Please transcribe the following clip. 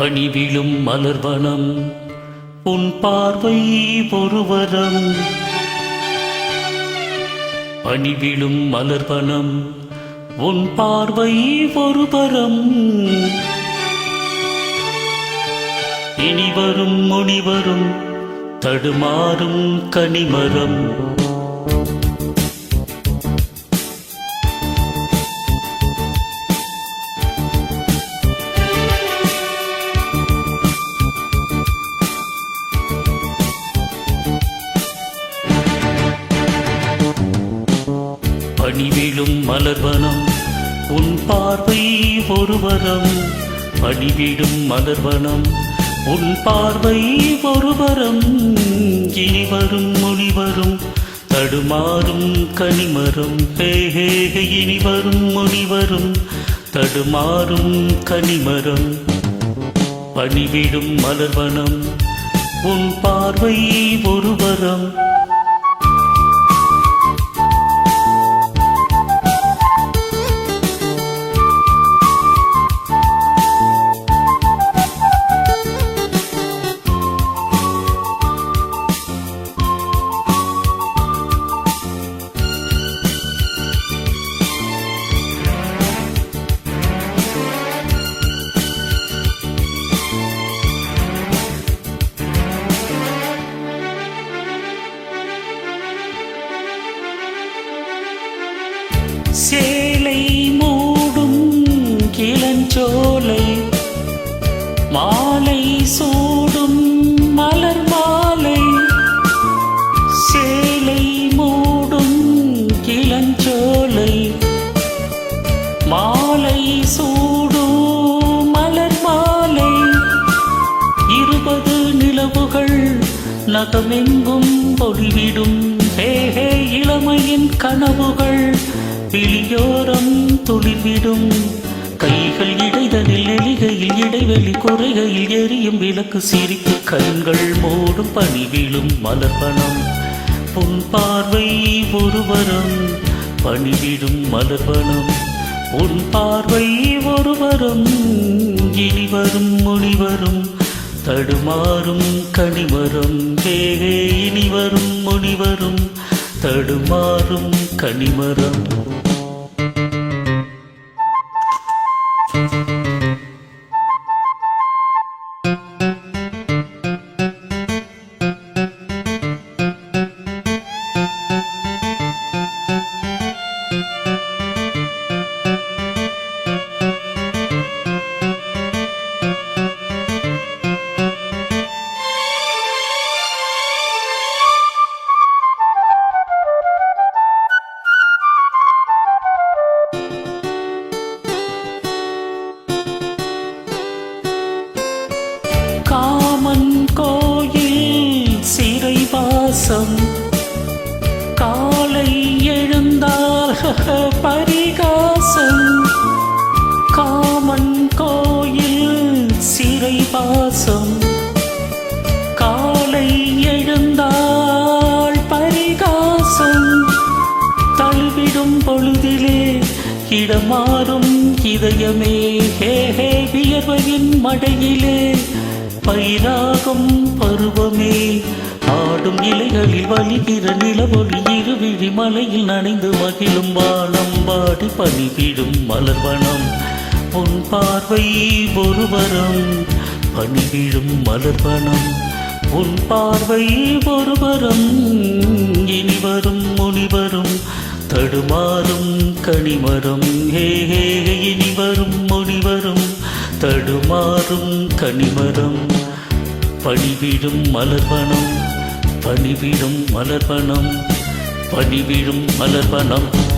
பணிவிழும் மலர்வனம். உன் பார்வை ஒருவரம். பணிவிழும் மலர்வனம். உன் பார்வை ஒருவரம். இனிவரும் முனிவரும் தடுமாறும் கனிமரம். பணிவிழும் மலர்வனம். உன் பார்வை ஒருவரம் பணிவிடும் மலர்வனம். உன் பார்வை ஒருவரம் இனி வரும் முனிவரும் தடுமாறும் கனிமரம். ஹே ஹே இனி வரும் முனிவரும் தடுமாறும் கனிமரம். பணிவிடும் மலர்வனம். உன் பார்வை ஒருவரம் சேலை மூடும் கிளஞ்சோலை மாலை சூடும் மலர் மாலை. சேலை மூடும் கிளஞ்சோலை மாலை சூடும் மலர் மாலை. இருபது நிலவுகள் நகமெங்கும் பொழிவிடும் ஹே ஹே இளமையின் கனவுகள் விழியோரம் துளிர்விடும். கைகள் இடைதலில் எலிகையில் இடைவெளி குறைகையில் எரியும் விளக்கு சிரித்து கண்கள் மூடும் பணிவிழும் மலர்பணம். பொன் பார்வை ஒருவரம் பணிவிடும் மலர்பணம். உன் பார்வை ஒருவரும் இனிவரும் முனிவரும். தடுமாறும் கனிமரம் வேகே இனிவரும் முனிவரும். தடுமாறும் கனிமரம். பரிகாசம் காலை எழுந்தால் பரிகாசம். காமன் கோயில் சிறை பாசம் காலை எழுந்தால் பரிகாசம். தழுவிடும் பொழுதிலே இடமாறும் இதயமே. ஹே ஹே வியர்வையின் மடையிலே பயிராகும் பருவமே. ஆடும் இலைகளில் வலிகிற நிலவொளி இருவிழி மலையில் நனைந்து மகிழும் வானம். பாடி பணிவிடும் மலர்வனம். உன் பார்வை ஒருவரம் பணிவிடும் மலர்வனம். உன் பார்வை ஒருவரம் இனிவரும் முனிவரும் தடுமாறும் கனிமரம். ஹே ஹே இனிவரும் முனிவரும் தடுமாறும் கனிமரம். பணிவிடும் மலர்வனம். பணிவிடும் மலர்பணம் பணிவிடும் மலர்பணம்.